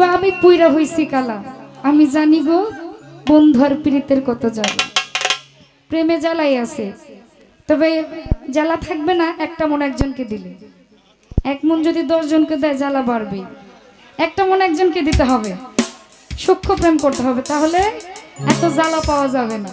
জানিবা আমি পুইরা হইছি কালা। আমি জানি গো বন্ধুর প্রীতের কত জ্বালা। প্রেমে জ্বালাই আছে। তবে জ্বালা থাকবে না, একটা মন একজনকে দিলে। এক মন যদি দশজনকে দেয়, জ্বালা বাড়বে। একটা মন একজনকে দিতে হবে। সূক্ষ্ম প্রেম করতে হবে, তাহলে এত জ্বালা পাওয়া যাবে না।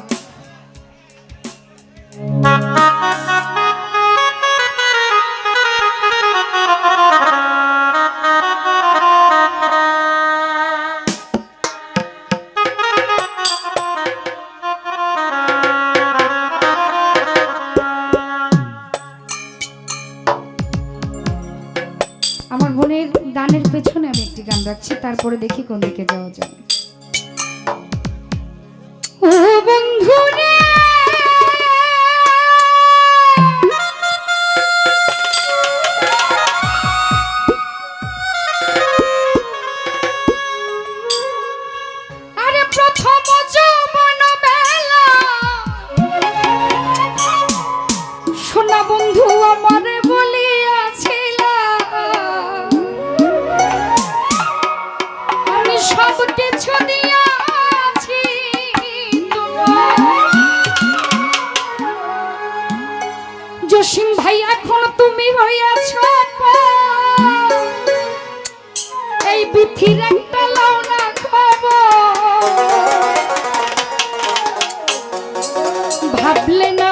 ভাবলে না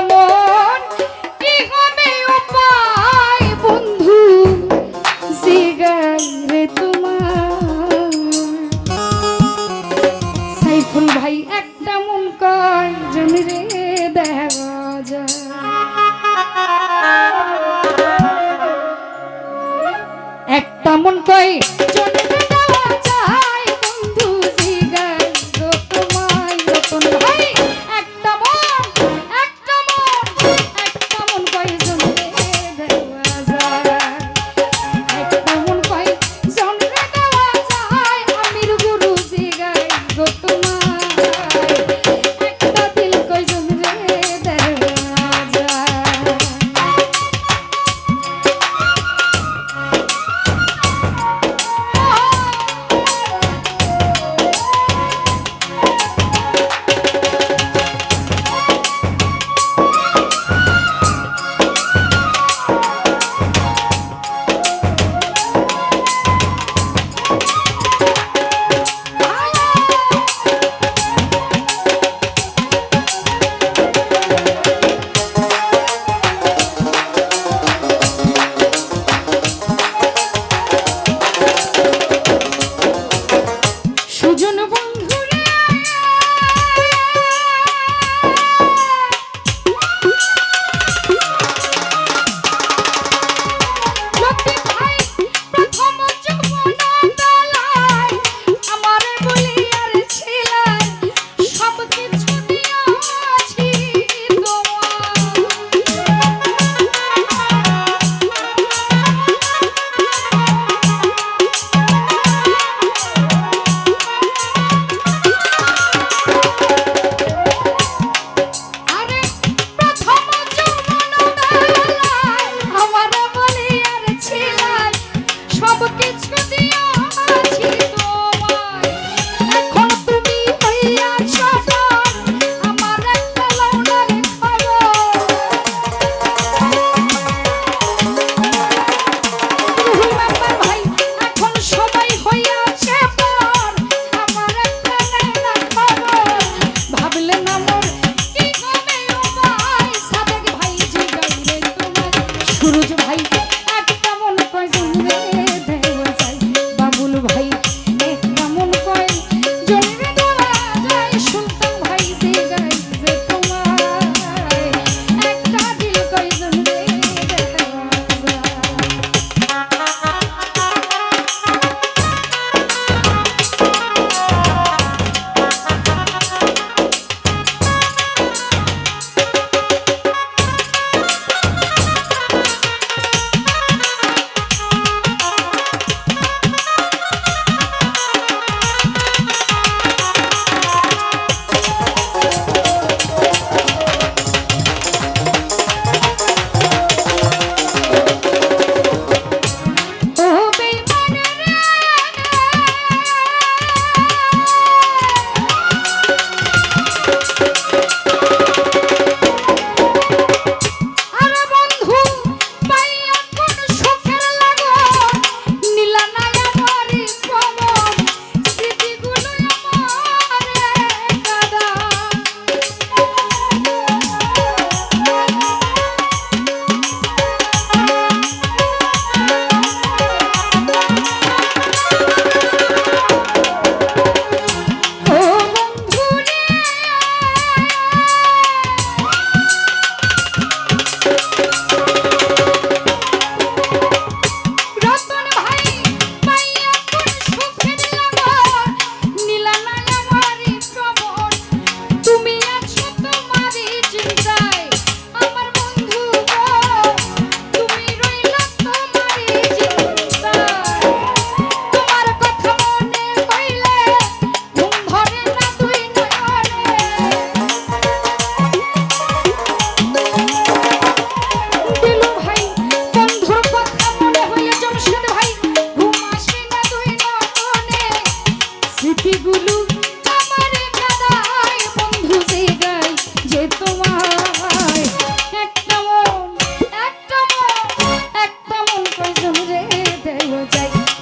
কি হবে উপায় বন্ধু? জিগাই রে তোমার। সাইফুল ভাই, একটা মন কয় জন রে দেখা যায়। একটা মন কয়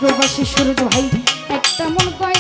প্রবাসী সুরজ ভাই একটা মন কয়